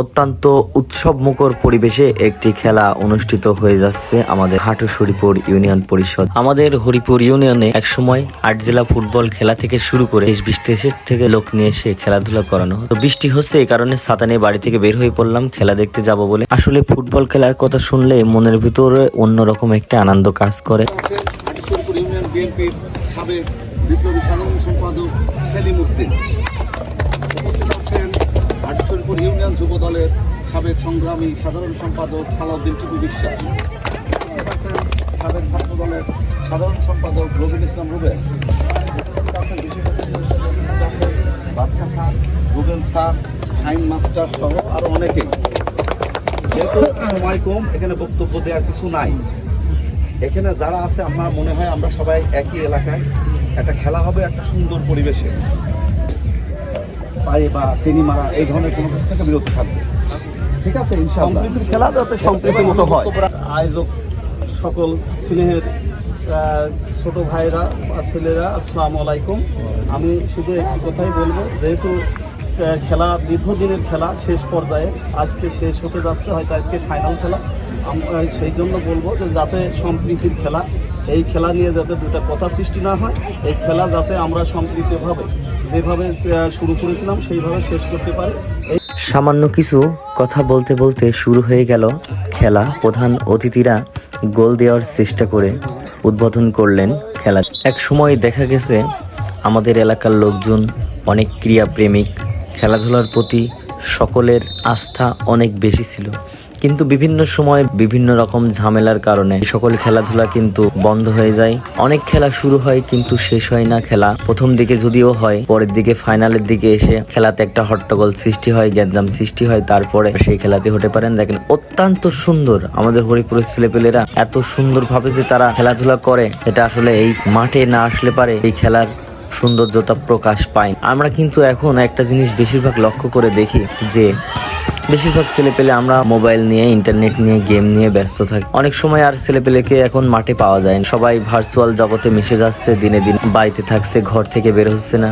অত্যন্ত উৎসব মুখর পরিবেশে একটি খেলা অনুষ্ঠিত হয়ে যাচ্ছে আমাদের হাটু হরিপুর ইউনিয়ন পরিষদ। আমাদের হরিপুর ইউনিয়নে একসময় আট জেলা ফুটবল খেলা থেকে শুরু করে দেশ বিদেশের থেকে লোক নিয়ে এসে খেলাধুলা করানো তো বৃষ্টি হচ্ছে এই কারণে ছাতা নিয়ে বাড়ি থেকে বের হয়ে পড়লাম, খেলা দেখতে যাব বলে। আসলে ফুটবল খেলার কথা শুনলে মনের ভিতরে অন্যরকম একটা আনন্দ কাজ করে। বিপ্লবী সাধারণ সম্পাদক সেলিম উদ্দিন। হাটিশরপুর ইউনিয়ন যুব দলের সাবেক সংগ্রামী সাধারণ সম্পাদক সালাউদ্দিন টিপু বিশ্বাস, সাবেক ছাত্র দলের সাধারণ সম্পাদক রবিন ইসলাম আছেন Badsha sir, Rubel sir Shain master সহ আরও অনেকেই যেহেতু সময় কম, এখানে বক্তব্য দেওয়ার কিছু নাই। এখানে যারা আছে, আমার মনে হয় আমরা সবাই একই এলাকায়। একটা খেলা হবে, একটা সুন্দর পরিবেশে। পায়ে বা টেনি মারা এই ধরনের কোনো কিছু থেকে বিরত থাকবে। ঠিক আছে ইনশাআল্লাহ। খেলা যাতে সম্প্রীতি মতো হয়। আয়োজক সকল স্নেহের ছোট ভাইরা বা ছেলেরা আসসালামু আলাইকুম। আমি শুধু একটি কথাই বলব যেহেতু খেলা দীর্ঘদিনের খেলা শেষ পর্যায়ে আজকে শেষ হতে যাচ্ছে হয়তো আজকে ফাইনাল খেলা। আম- আহ, সেই জন্য বলব যে যাতে সম্প্রীতির খেলা এই খেলা নিয়ে যাতে দুটা কথা সৃষ্টি না হয় এই খেলা যাতে আমরা সম্প্রীতিভাবে যেভাবে শুরু করেছিলাম, সেইভাবে শেষ করতে পারি। সামান্য কিছু কথা বলতে বলতে শুরু হয়ে গেল খেলা। প্রধান অতিথিরা গোল দেওয়ার চেষ্টা করে উদ্বোধন করলেন খেলা। এক সময় দেখা গেছে, আমাদের এলাকার লোকজন অনেক ক্রীড়াপ্রেমিক খেলাধুলার প্রতি সকলের আস্থা অনেক বেশি ছিল। কিন্তু বিভিন্ন সময় বিভিন্ন রকম ঝামেলার কারণে সকল খেলাধুলা কিন্তু বন্ধ হয়ে যায়। অনেক খেলা শুরু হয় কিন্তু শেষ হয় না খেলা। প্রথম দিকে যদিও হয়, পরের দিকে ফাইনালের দিকে এসে খেলাতে একটা হট্টগোল সৃষ্টি হয় গ্যাদাম সৃষ্টি হয়, তারপরে সেই খেলাতে হতে পারেন। দেখেন, অত্যন্ত সুন্দর আমাদের হরিপুরের ছেলেপেলেরা এত সুন্দর ভাবে যে তারা খেলাধুলা করে, এটা আসলে এই মাঠে না আসলে পারে এই খেলার সৌন্দর্যতা প্রকাশ পায় আমরা কিন্তু এখন একটা জিনিস বেশিরভাগ লক্ষ্য করে দেখি যে বেশিরভাগ ছেলেপেলে আমরা মোবাইল নিয়ে, ইন্টারনেট নিয়ে, গেম নিয়ে ব্যস্ত থাকি। অনেক সময় আর ছেলেপেলেকে এখন মাঠে পাওয়া যায় না। সবাই ভার্চুয়াল জগতে মিশে যাচ্ছে, দিনে দিন বাড়িতে থাকছে, ঘর থেকে বের হচ্ছে না।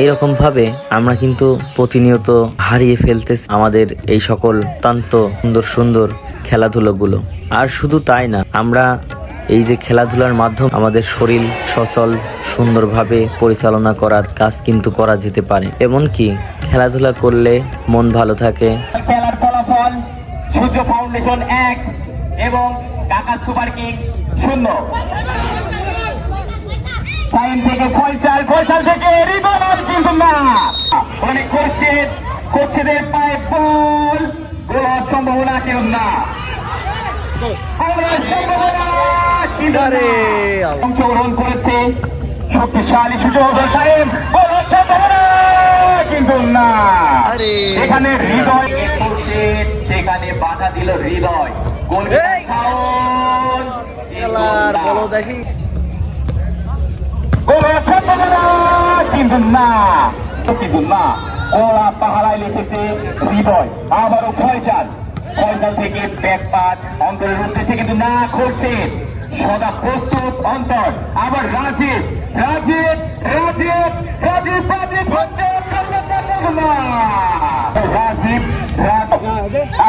এইরকম ভাবে আমরা কিন্তু প্রতিনিয়ত হারিয়ে ফেলতেছি আমাদের এই সকল অত্যন্ত সুন্দর সুন্দর খেলাধুলোগুলো। আর শুধু তাই না, আমরা এই যে খেলাধুলার মাধ্যম আমাদের শরীর সচল, সুন্দরভাবে পরিচালনা করার কাজ কিন্তু করা যেতে পারে। এমনকি খেলাধুলা করলে মন ভালো থাকে। খেলার ফলাফল সূর্য ফাউন্ডেশন এক এবং ঢাকা সুপার কিং শূন্য। টাইম থেকে ফয়সাল ফয়সাল থেকে রিবাউন্ড কিন্তু না অনেক কোর্সের কোর্সেদের পায়ে বল গোল হওয়ার সম্ভাবনা কেউ না। অংশগ্রহণ করেছে শক্তিশালী সুযোগ সাহেব কিন্তু না এখানে হৃদয় সেখানে বাধা দিল হৃদয়। গোল ফাউল গোল সম্ভাবনা কিন্তু না। কিন্তু না। গোলা পাহারায় লিখেছে হৃদয়। আবারও ফয়সাল। ফয়সাল থেকে ব্যাক পাস অন্তরের উদ্দেশ্যে কিন্তু না করছে সদা প্রস্তুত অন্তর। আবার রাজীব রাজীব রাজীব রাজীব রাজীব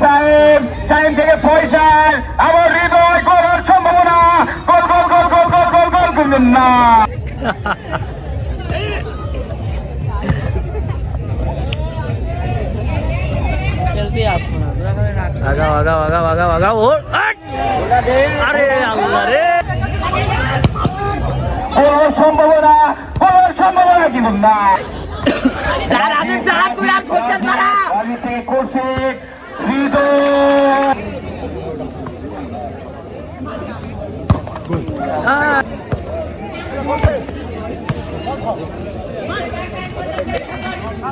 সাইম সাইম থেকে আবার হৃদয় করার সম্ভাবনা। গোল গোল গোল গোল গোল গোল গোল না। আগাও আগাও আগাও আগাও আগাও ও আরে আল্লাহ রে! গোলের সম্ভাবনা সম্ভাবনা কিন্তু না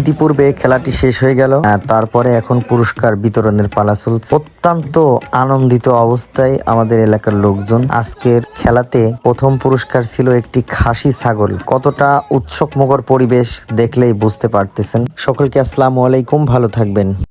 ইতিপূর্বে খেলাটি শেষ হয়ে গেল। তারপরে এখন পুরস্কার বিতরণের পালা চলছে। অত্যন্ত আনন্দিত অবস্থায় আমাদের এলাকার লোকজন আজকের খেলাতে প্রথম পুরস্কার ছিল একটি খাসি ছাগল। কতটা উৎসকমুখর পরিবেশ দেখলেই বুঝতে পারতেছেন। সকলকে আসসালামু আলাইকুম, ভালো থাকবেন।